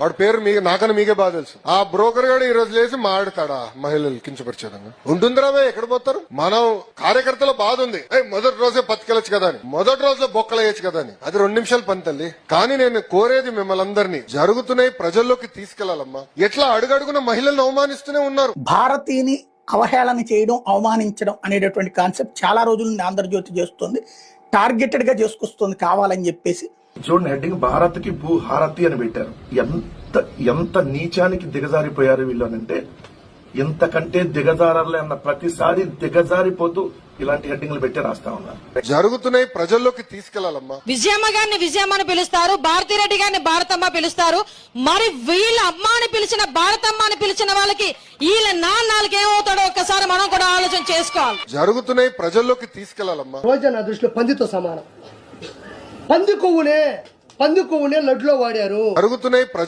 వాడి పేరు మీ నాకన్నా మీకే బాగా తెలుసు. ఆ బ్రోకర్ గాడు ఈ రోజు లేచి మాడతాడా మహిళలు కించపరిచేదంగా ఉంటుందిరా ఎక్కడ పోతారు? మనం కార్యకర్తల బాధ ఉంది. మొదటి రోజే బతికెళ్ళచ్చు కదా అని. మొదటి రోజే బొక్కలేయచ్చు కదా అని. అది రెండు నిమిషాలు పని తల్లి. కానీ నేను కోరేది మిమ్మల్ని అందరినీ జరుగుతున్నాయి ప్రజల్లోకి తీసుకెళ్ళాలమ్మా. ఎట్లా అడుగడుగున మహిళలను అవమానిస్తూనే ఉన్నారు? భారతీని అవహేళన చేయడం అవమానించడం అనేటటువంటి కాన్సెప్ట్ చాలా రోజుల నుండి ఆంధ్రజ్యోతి చేస్తుంది. టార్గెటెడ్గా చేసుకొస్తుంది కావాలని చెప్పేసి చూడండి హెడ్డింగ్ భారత్కి భూ హారతి అని పెట్టారు. ఎంత ఎంత నీచానికి దిగజారిపోయారు వీళ్ళు అంటే ఇంతకంటే దిగజారాలే అన్న ప్రతిసారి దిగజారిపోతూ ఇలాంటి హెడ్డింగ్లు పెట్టి రాస్తా ఉన్నారు. జరుగుతున్నాయి ప్రజల్లోకి తీసుకెళ్ళాలమ్మా. విజయమ్మ గారిని విజయమ్మ అని పిలుస్తారు భారతిరెడ్డి గారిని భారతమ్మ పిలుస్తారు. మరి వీళ్ళ అమ్మ అని పిలిచిన భారతమ్మ అని పిలిచిన వాళ్ళకి వీళ్ళ నాన్నలకి ఏమవుతాడో ఒక్కసారి మనం కూడా ఆలోచన చేసుకోవాలి. జరుగుతున్నాయి ప్రజల్లోకి తీసుకెళ్ళాలమ్మా. రోజా నా దృష్టిలో పందితో సమానం. పంది కొవ్వునే పంది కొవ్వునే లడ్లో వాడారు. జరుగుతున్నాయి ప్రజలు.